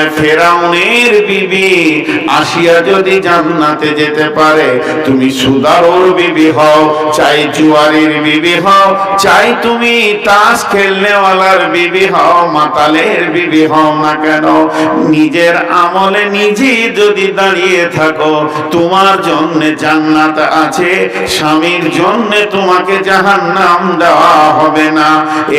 বললে ফেরাউনের বিবি আসিয়া যদি জান্নাতে যেতে পারে, তুমি সুদারোর বিবি হও, চাই জুয়ারির বিবি হও, চাই তুমি তাস খেলনেওয়ালার বিবি হও, মাতালের বিবি হও না কেন? নিজের আমলে নিজে যদি দাঁড়িয়ে থাকো, তোমার জন্য জান্নাত আছে, স্বামীর জন্য তোমাকে জাহান্নাম দেওয়া হবে না।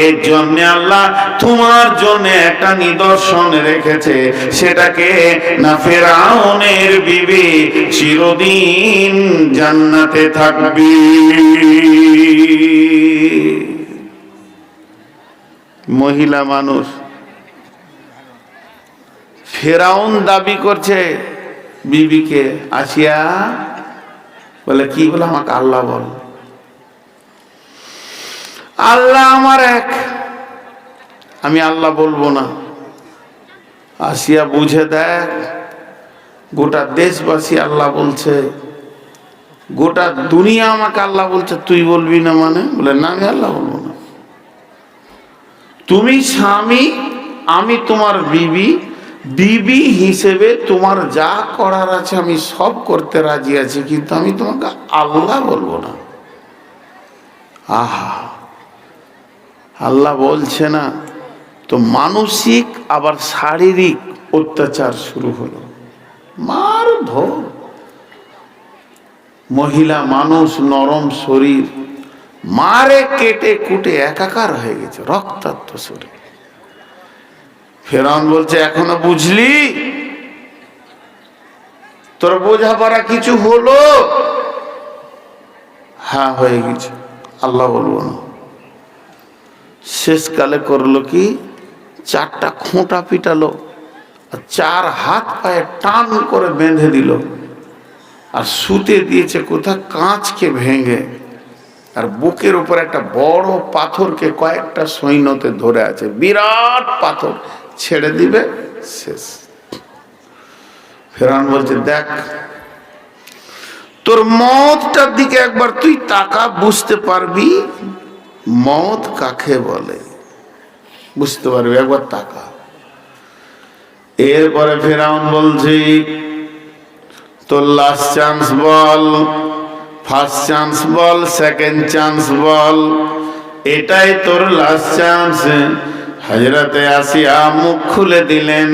এর জন্য আল্লাহ তোমার জন্য একটা নিদর্শন রেখেছে সেটাকে না ফেরাউনের বিবি চিরদিন জান্নাতে থাকবি। মহিলা মানুষ, ফেরাউন দাবি করছে বিবিকে, আসিয়া, বলে, কি বলে আমাকে? আল্লাহ বল। আল্লাহ আমার এক। আমি আল্লাহ বলব না। আসিয়া বুঝে দেখ, গোটা দেশবাসী আল্লাহ বলছে, গোটা দুনিয়া আমাকে আল্লাহ বলছে, তুই বলবি না মানে? বলে, না, আমি আল্লাহ বলব না। তুমি স্বামী, আমি তোমার বিবি বিবি হিসেবে তোমার যা করার আছে আমি সব করতে রাজি আছি, কিন্তু আমি তোমাকে আল্লাহ বলব না। আহা, আল্লাহ বলছে না তো মানসিক, আবার শারীরিক অত্যাচার শুরু হলো। মার ধর। মহিলা মানুষ, নরম শরীর। মারে, কেটে, কুটে, একাকার হয়ে গেছে, রক্তাক্ত শরীর। ফেরাউন বলছে, এখনও বুঝলি? তোর বোঝাপড়া কিছু হলো? হ্যাঁ হয়ে গেছে। আল্লাহ বলব না। শেষকালে করল কি? চারটা খোঁটা পিটালো আর চার হাত পায়ে টান করে বেঁধে দিল। আর শুতে দিয়েছে কোথা কাঁচকে ভেঙে। আর বুকের উপর একটা বড় পাথরকে কয়েকটা সৈন্যতে ধরে আছে। বিরাট পাথর। ছেড়ে দিবে, শেষ। ফেরান বলছে, দেখ, তোর মতটার দিকে একবার তুই তাকা, বুঝতে পারবি, মত কাকে বলে? বুঝতে পারবে, একবার তাকা এরপরে ফেরাউন বলছি, তোর লাস্ট চান্স বল ফার্স্ট চান্স বল সেকেন্ড চান্স বল, এটাই তোর লাস্ট চান্স হাজরাতে আসিয়া মুখ খুলে দিলেন।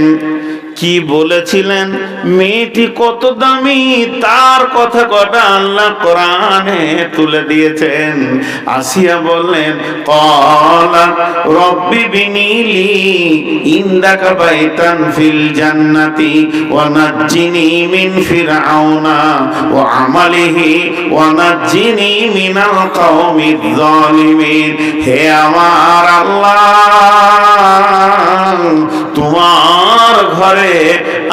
কি বলেছিলেন? মেয়েটি কত দামি, তার কথা কটা আল্লাহ কোরআনে তুলে দিয়েছেন। আসিয়া বললেন, কলা রব্বি বিনিলি ইন্দাকা বাইতান ফিল জান্নাতি ওয়া নাজ্জিনি মিন ওয়া আমালিহি ওয়া নাজ্জিনি মিনাল কওমিজ জালিমিন হে আমার আল্লাহ তোমার ঘরে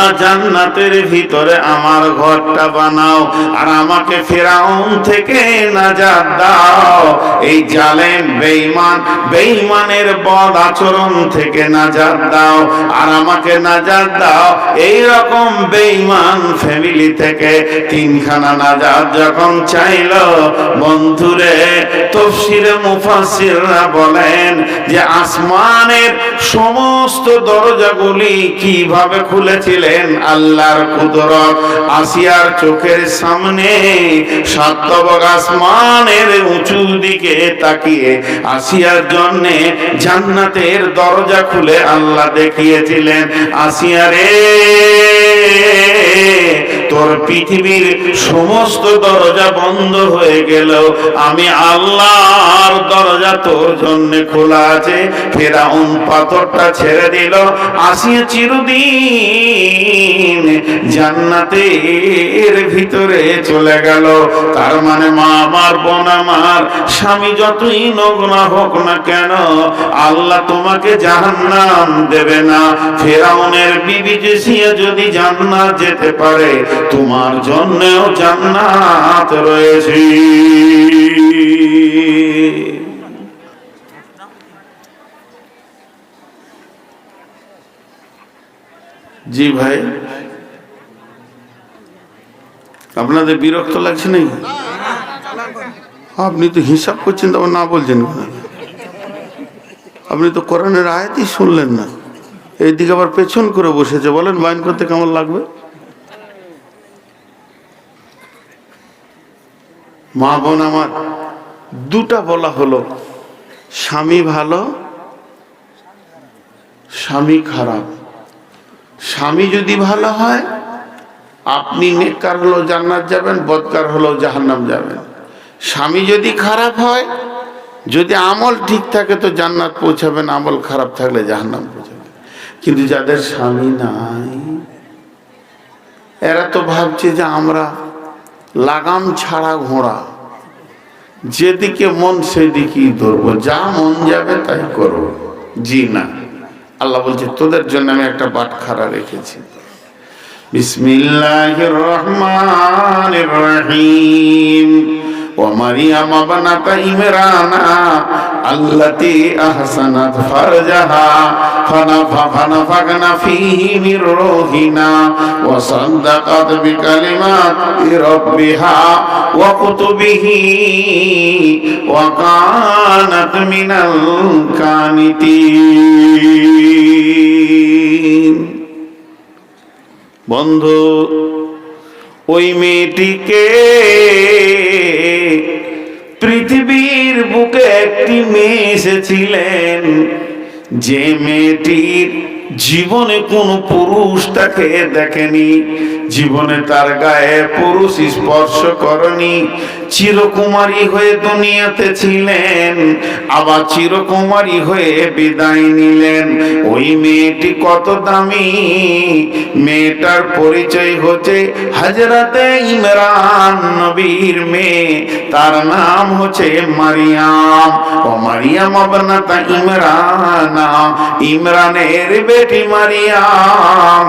আর জান্নাতের ভিতরে আমার ঘরটা বানাও আর আমাকে ফেরাউন থেকে নাজাত দাও। এই জালেম বেঈমান, বেঈমানের বদ আচরণ থেকে নাজাত দাও আর আমাকে নাজাত দাও। এই রকম বেঈমান ফ্যামিলি থেকে তিনখানা নাজাত যখন চাইলো, বন্ধুরে তফসিরে মুফাসসিররা বলেন যে, আসমানের সমস্ত দরজাগুলি কীভাবে খুলেছিলেন আল্লাহর কুদরত আসিয়ার চোখের সামনে সাতবক আসমানের উঁচু দিকে তাকিয়ে আসিয়ার জন্য জান্নাতের দরজা খুলে আল্লাহ দেখিয়েছিলেন, আসিয়া রে। তোর পৃথিবীর সমস্ত দরজা বন্ধ হয়ে গেল। আমি আল্লাহর দরজা তোর জন্য খোলা আছে। ফেরাউন পাথরটা ছেড়ে দিল। আসিয়া চিরদিন জান্নাতের ভিতরে চলে গেল। তার মানে মা আমার, বোন আমার, স্বামী যতই নগ্ন হোক না কেন, আল্লাহ তোমাকে জাহান্নাম দেবে না। ফেরাউনের বিবি যদি জান্নাত যেতে পারে, তোমার জন্যও জান্নাত রয়েছে। জি ভাই, আপনাদের বিরক্ত লাগছে নাকি? আপনি তো হিসাব করছেন তখন না বলছেন আপনি তো কোরআনের আয়াতই শুনলেন না। এইদিকে আবার পেছন করে বসেছে, বলেন বায়ন করতে কেমন লাগবে? মা বোন আমার, দুটা বলা হলো, স্বামী ভালো, স্বামী খারাপ। স্বামী যদি ভালো হয়, আপনি নেককার হলো জান্নাত যাবেন, বদকার হলো জাহান্নাম যাবেন। স্বামী যদি খারাপ হয়, যদি আমল ঠিক থাকে তো জান্নাত পৌঁছাবেন, আমল খারাপ থাকলে জাহান্নাম পৌঁছাবেন। কিন্তু যাদের স্বামী নাই, এরা তো ভাবছে যে আমরা লাগাম ছাড়া ঘোড়া। যেদিকে মন সেদিকেই ধরবো যা মন যাবে তাই করব। জি না। আল্লাহ বলছে, তোদের জন্য আমি একটা বাটখারা রেখেছি। বিসমিল্লাহির রহমানির রহিম। ومريم ابنة عمران التي أحسنت فرجها فنف- فنفخنا فيه من روحنا وصدقت بكلمات ربها وكتبه وكانت من القانتين বন্ধু ওই মেয়েটিকে পৃথিবীর বুকে একটি মেয়ে এসেছিলেন। যে মেয়েটির জীবনে কোনো পুরুষ তাকে দেখেনি, জীবনে তার গায়ে পুরুষ স্পর্শ করনি চিরকুমারী হয়ে দুনিয়াতে ছিলেন, আবার চিরকুমারী হয়ে বিদায় নিলেন। ওই মেয়েটি কত দামি, মেয়েটার পরিচয় হচ্ছে হাজরাতে ইমরান নবীর মেয়ে, তার নাম হচ্ছে মারিয়াম। ও মারিয়াম আবনাতা ইমরানা, ইমরানের বেটি মারিয়াম।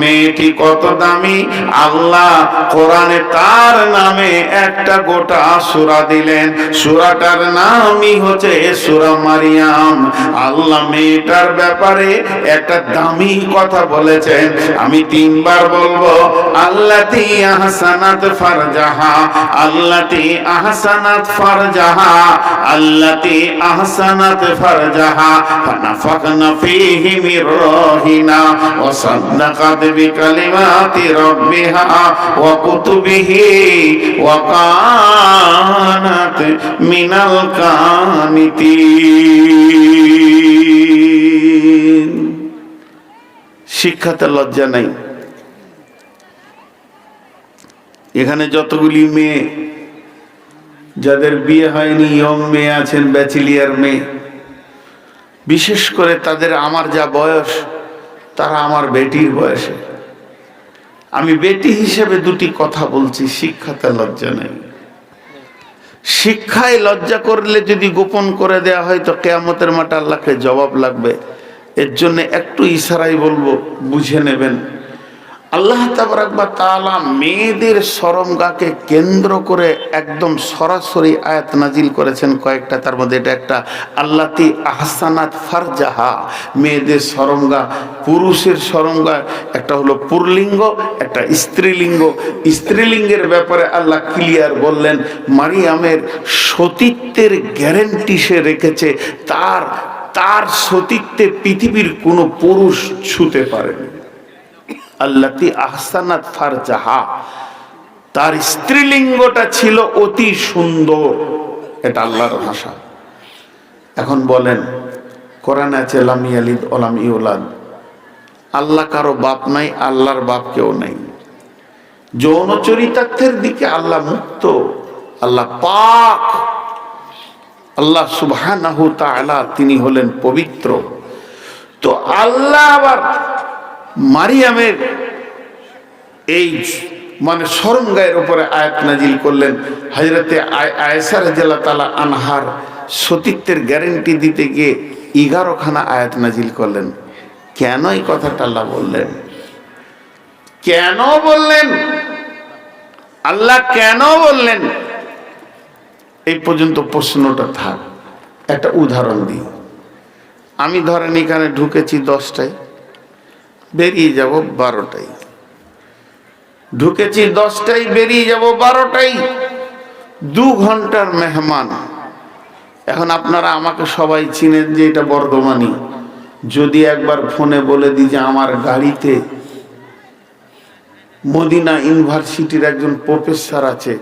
মেয়েটি কত দামি, আল্লাহ কোরআনে তার নামে একটা গোটা সূরা দিলেন। সূরাটার নামই হচ্ছে সূরা মারিয়াম। আল্লাহ মেয়েটার ব্যাপারে একটা দামি কথা বলেছেন। আমি তিনবার বলব, আল্লাতি আহসানাত ফারজাহা, আল্লাতি আহসানাত ফারজাহা, আল্লাতি আহসানাত ফারজাহা, ফানাফাকনা ফীহি মির রূহিনা ওয়া সাদ্দাকাত বিকালিমাতি রাব্বিহা ওয়া কুতুবিহি ওয়া কানাত মিনাল কানিতিন শিক্ষাতে লজ্জা নাই। এখানে যতগুলি মেয়ে, যাদের বিয়ে হয়নি, ইয়ং মেয়ে আছেন, ব্যাচিলিয়ার মেয়ে, বিশেষ করে তাদের আমার যা বয়স, তারা আমার বেটির বয়সে। আমি বেটি হিসেবে দুটি কথা বলছি, শিক্ষাতে লজ্জা নেই। শিক্ষায় লজ্জা করলে যদি গোপন করে দেয়া হয়, তো কেয়ামতের মাঠে আল্লাহকে জবাব লাগবে। এর জন্য একটু ইশারাই বলব, বুঝে নেবেন। আল্লাহ তাআলা মেয়েদের সরমগাকে কেন্দ্র করে একদম সরাসরি আয়াত নাজিল করেছেন কয়েকটা, তার মধ্যে এটা একটা, আল্লাতি আহসানাত ফারজাহা, মেয়েদের সরমগা পুরুষের সরমগা একটা হলো পুরলিঙ্গ, একটা স্ত্রীলিঙ্গ। স্ত্রীলিঙ্গের ব্যাপারে আল্লাহ ক্লিয়ার বললেন, মারিয়ামের সতীত্বের গ্যারেন্টি সে রেখেছে, তার তার সতীত্বে পৃথিবীর কোনো পুরুষ ছুতে পারেনি। আল্লাতি আহসানাত ফারজাহা। তার স্ত্রীলিঙ্গটা ছিল অতি সুন্দর। এটা আল্লাহর ভাষা। এখন বলেন, কোরআন আছে, লাম ইয়ালিদ ওলাম ইউলাদ। আল্লাহ কারও বাপ নাই, আল্লাহর বাপ কেউ নাই। যৌন চরিতার্থের দিকে আল্লাহ মুক্ত। আল্লাহ পাক। আল্লাহ তাআলা তিনি হলেন পবিত্র। তো আল্লাহ আবার মারিয়ামের এই মানে সরম গায়ের উপরে আয়াত নাজিল করলেন হজরতে আয়েসার জেলা তালা আনহার সতীত্বের গ্যারেন্টি দিতে গিয়ে এগারোখানা আয়াত নাজিল করলেন। কেন এই কথাটা আল্লাহ বললেন? কেন বললেন? আল্লাহ কেন বললেন? এই পর্যন্ত প্রশ্নটা থাক। একটা উদাহরণ দিই। আমি ধরেন এখানে ঢুকেছি দশটায়। বেরিয়ে যাব বারোটায়। ঢুকেছি দশটায়, বেরিয়ে যাব বারোটায়। দু ঘণ্টার মেহমান। এখন আপনারা আমাকে সবাই চিনেন যে এটা বর্ধমানি যদি একবার ফোনে বলে দিই যে আমার গাড়িতে মদিনা ইউনিভার্সিটির একজন প্রফেসর আছে,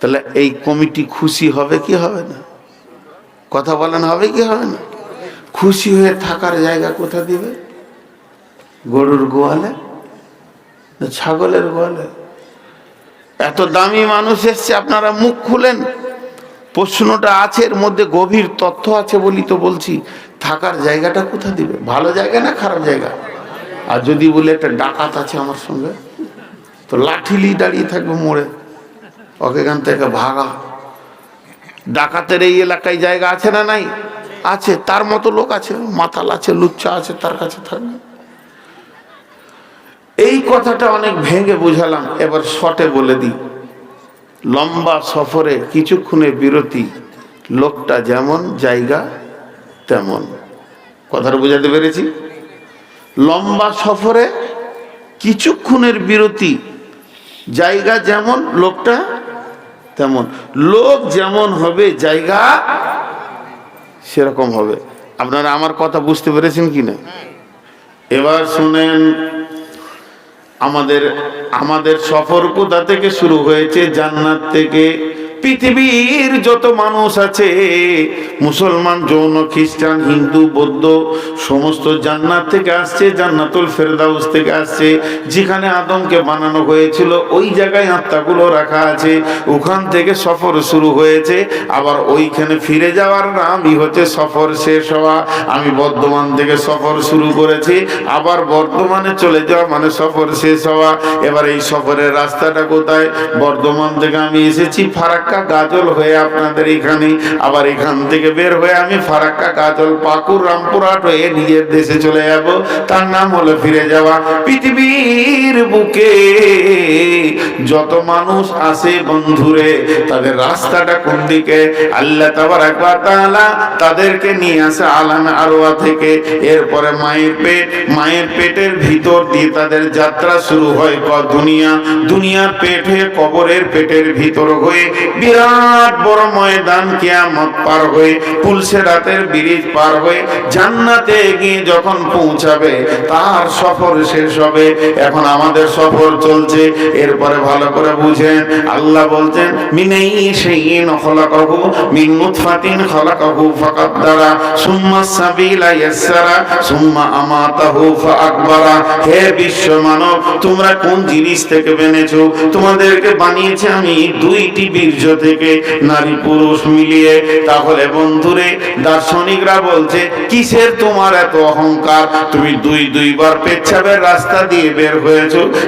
তাহলে এই কমিটি খুশি হবে কি হবে না? কথা বলেন, হবে কি হবে না? খুশি হয়ে থাকার জায়গা কোথা দিবে? গরুর গোয়ালে ছাগলের গোয়ালে? এত দামি মানুষ এসছে, আপনারা মুখ খুলেন। প্রশ্নটা আছে, এর মধ্যে গভীর তথ্য আছে বলি তো বলছি। থাকার জায়গাটা কোথা দিবে? ভালো জায়গা না খারাপ জায়গা? আর যদি বলে একটা ডাকাত আছে আমার সঙ্গে, তো লাঠিলি দাঁড়িয়ে থাকবে মোড়ে। ওকে থেকে ভাগা। ডাকাতের এই এলাকায় জায়গা আছে না নাই? আছে, তার মতো লোক আছে, মাতাল আছে, লুচ্চা আছে, তার কাছে থাকবে। এই কথাটা অনেক ভেঙে বুঝালাম, এবার শটে বলে দিই। লম্বা সফরে কিছুক্ষণের বিরতি, লোকটা যেমন, জায়গা তেমন। কথাটা বুঝাতে পেরেছি? লম্বা সফরে কিছুক্ষণের বিরতি, জায়গা যেমন, লোকটা তেমন। লোক যেমন হবে, জায়গা সেরকম হবে। আপনারা আমার কথা বুঝতে পেরেছেন কি না এবার শুনেন আমাদের আমাদের সফর কোথা থেকে শুরু হয়েছে? জান্নাত থেকে পৃথিবীর যত মানুষ আছে, মুসলমান, যৌন, খ্রিস্টান, হিন্দু, বৌদ্ধ, সমস্ত জান্নাত থেকে আসছে, জান্নাতুল ফেরদাউস থেকে আসছে। যেখানে আদমকে বানানো হয়েছিল, ওই জায়গায় আত্মাগুলো রাখা আছে। ওখান থেকে সফর শুরু হয়েছে। আবার ওইখানে ফিরে যাওয়ার নামই হচ্ছে সফর শেষ হওয়া। আমি বর্ধমান থেকে সফর শুরু করেছি। আবার বর্ধমানে চলে যাওয়া মানে সফর শেষ হওয়া। এবার এই সফরের রাস্তাটা কোথায়? বর্ধমান থেকে আমি এসেছি ফারাক্কা গাজল হয়ে আপনাদের এখানে। আবার এখান থেকে বের হয়ে আমি ফারাক্কা গাজল পাকুর রামপুরহাট হয়ে নিজের দেশে চলে যাব। তার নাম হলো ফিরে যাওয়া। পৃথিবীর বুকে যত মানুষ আসে বন্ধুরে, তাদের রাস্তাটা কোন দিকে? আল্লাহ তাবারাক ওয়া তাআলা তাদেরকে নিয়ে আসে আলামে আরওয়া থেকে। এরপরে মায়ের পেট, মায়ের পেটের ভিতর দিয়ে তাদের যাত্রা শুরু হয় ক দুনিয়া। দুনিয়ার পেট কবরের পেটের ভিতর হয়ে বিরাট বড় ময়দান কিয়ামত পার হয়ে পুলসে রাতের ব্রিজ পার হয়ে জান্নাতে গিয়ে যখন পৌঁছাবে, তার সফর শেষ হবে। এখন আমাদের সফর চলছে। এরপরে ভালো করে বুঝেন, আল্লাহ বলছেন, মিনেই সেইন খলাকাহু মিন নুতফাতিন খলাকাহু ফাকাদ্দারা সুম্মা সাবিলা ইয়াসসারা, সুম্মা আমাতাহু ফাআকবারা। হে বিশ্ব মানব, তোমরা কোন জিনিস থেকে বেনেছো? তোমাদেরকে বানিয়েছে আমি দুইটি বীর্য। থেকে নারী পুরুষ মিলিয়ে, তাহলে বন্ধুরে, দার্শনিকরা বলছে, কিসের তোমার এত অহংকার? তুমি দুই, দুইবার পেচ্ছাবের রাস্তা দিয়ে বের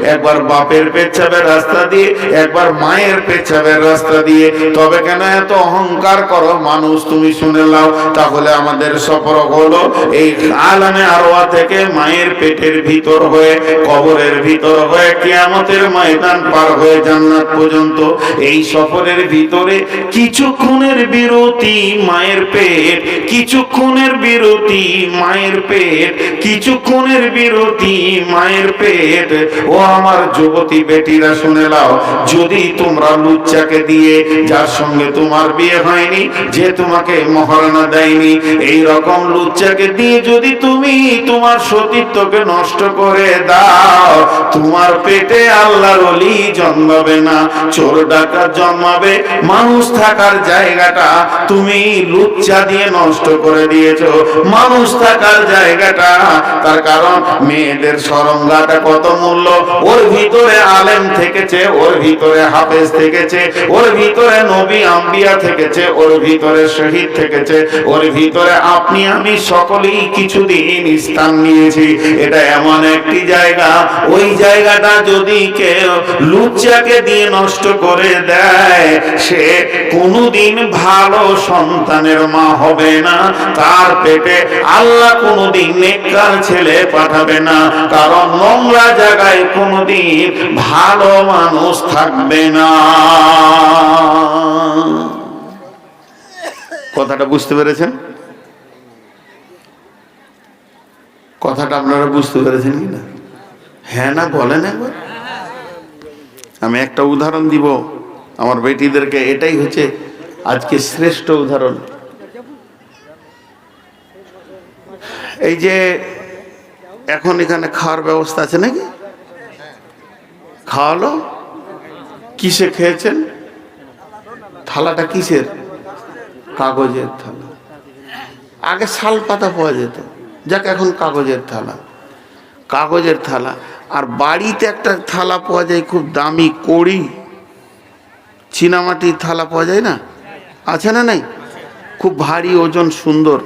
একবার বাপের পেচ্ছাবের রাস্তা দিয়ে, একবার মায়ের পেচ্ছাবের রাস্তা দিয়ে। তবে কেন এত অহংকার করো? মানুষ, তুমি শুনে নাও, তাহলে আমাদের সফর হলো এই আলামে আরোয়া থেকে মায়ের পেটের ভিতর হয়ে, কবরের ভিতর হয়ে, কিয়ামতের ময়দান পার হয়ে জান্নাত পর্যন্ত। এই সফরের ভিতরে কিছুক্ষণের বিরতি, মায়ের পেট। কিছুক্ষণের বিরতি, মায়ের পেট। কিছুক্ষণের বিরতি, মায়ের পেট। ও আমার যুবতী বেটিরা, শুনে নাও, যদি তোমরা লুচ্চাকে দিয়ে যার সঙ্গে তোমার বিয়ে হয়নি, যে তোমাকে মহারণা দেয়নি এই রকম লুচ্চাকে দিয়ে যদি তুমি তোমার সতীত্বকে নষ্ট করে দাও, তোমার পেটে আল্লাহর অলি জন্মাবে না, চোর ডাকাত জন্মাবে মানুষ থাকার জায়গাটা তুমি লুচ্চা দিয়ে নষ্ট করে দিয়েছ। মানুষ থাকার জায়গাটা, তার কারণ মেয়েদের সরঙ্গাটা কত মূল্য। ওর ভিতরে আলেম থেকেছে, ওর ভিতরে হাফেজ থেকেছে, ওর ভিতরে নবী আম্বিয়া থেকেছে, ওর ভিতরে শহীদ থেকেছে, ওর ভিতরে আপনি, আমি সকলেই কিছুদিন স্থান নিয়েছি। এটা এমন একটি জায়গা। ওই জায়গাটা যদি কেউ লুচ্চাকে দিয়ে নষ্ট করে দেয় সে কোনোদিন ভালো সন্তানের মা হবে না। তার পেটে আল্লাহ কোনোদিন নেককার ছেলে পাঠাবে না। কারণ নোংরা জায়গায় কোনোদিন ভালো মানুষ থাকবে না। কথাটা বুঝতে পেরেছেন? কথাটা আপনারা বুঝতে পেরেছেন কি না? হ্যাঁ না, বলেন একবার। আমি একটা উদাহরণ দিব। আমার বেটিদেরকে এটাই হচ্ছে আজকে শ্রেষ্ঠ উদাহরণ। এই যে এখন এখানে খাওয়ার ব্যবস্থা আছে নাকি? খাওয়ালো? কিসে খেয়েছেন? থালাটা কিসের? কাগজের থালা। আগে শাল পাতা পাওয়া যেত। যাক, এখন কাগজের থালা। কাগজের থালা। আর বাড়িতে একটা থালা পাওয়া যায় খুব দামি, কড়ি। চীনামাটির থালা পাওয়া যায় না? আছে না নাই? খুব ভারী ওজন, সুন্দর।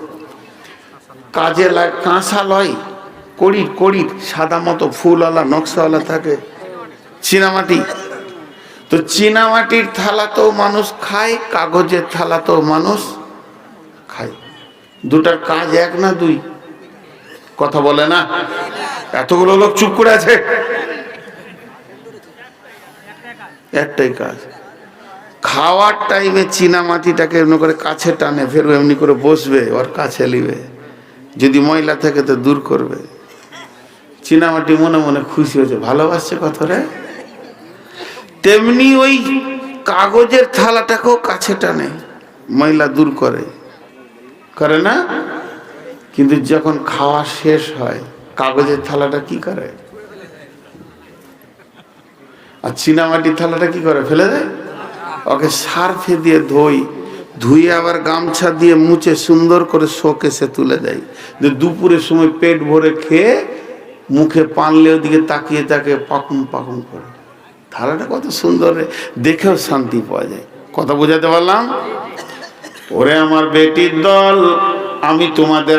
কাজে লাগ, কাঁসা লয়, কড়ির কড়ির, সাদা মতো ফুলওয়ালা, নকশাওয়ালা থাকে চীনামাটি। তো চীনামাটির থালাতেও মানুষ খায়, কাগজের থালাতেও মানুষ খায়। দুটার কাজ এক না দুই? কথা বলে না? এতগুলো লোক চুপ করে আছে? একটাই কাজ। খাওয়ার টাইমে চীনা মাটিটাকে এমনি করে কাছে টানে, ফেরবে, এমনি করে বসবে, ওর কাছে নিবে। যদি ময়লা থাকে তো দূর করবে। চীনা মাটি মনে মনে খুশি হয়েছে, ভালোবাসছে কত রে? তেমনি ওই কাগজের থালাটাকেও কাছে টানে, ময়লা দূর করে। করে না? কিন্তু যখন খাওয়া শেষ হয়, কাগজের থালাটা কি করে? আর চীনামাটির থালাটা কি করে, ফেলে দেয়? ওকে সার্ফে দিয়ে ধুই। ধুয়ে আবার গামছা দিয়ে মুছে সুন্দর করে শোকেসে তুলে দেয়। যে দুপুরের সময় পেট ভরে খেয়ে মুখে পানলে ওদিকে তাকিয়ে তাকিয়ে পাকুম পাকুম করে। থালাটা কত সুন্দর দেখেও শান্তি পাওয়া যায়। কথা বোঝাতে পারলাম? ওরে আমার বেটির দল, আমি তোমাদের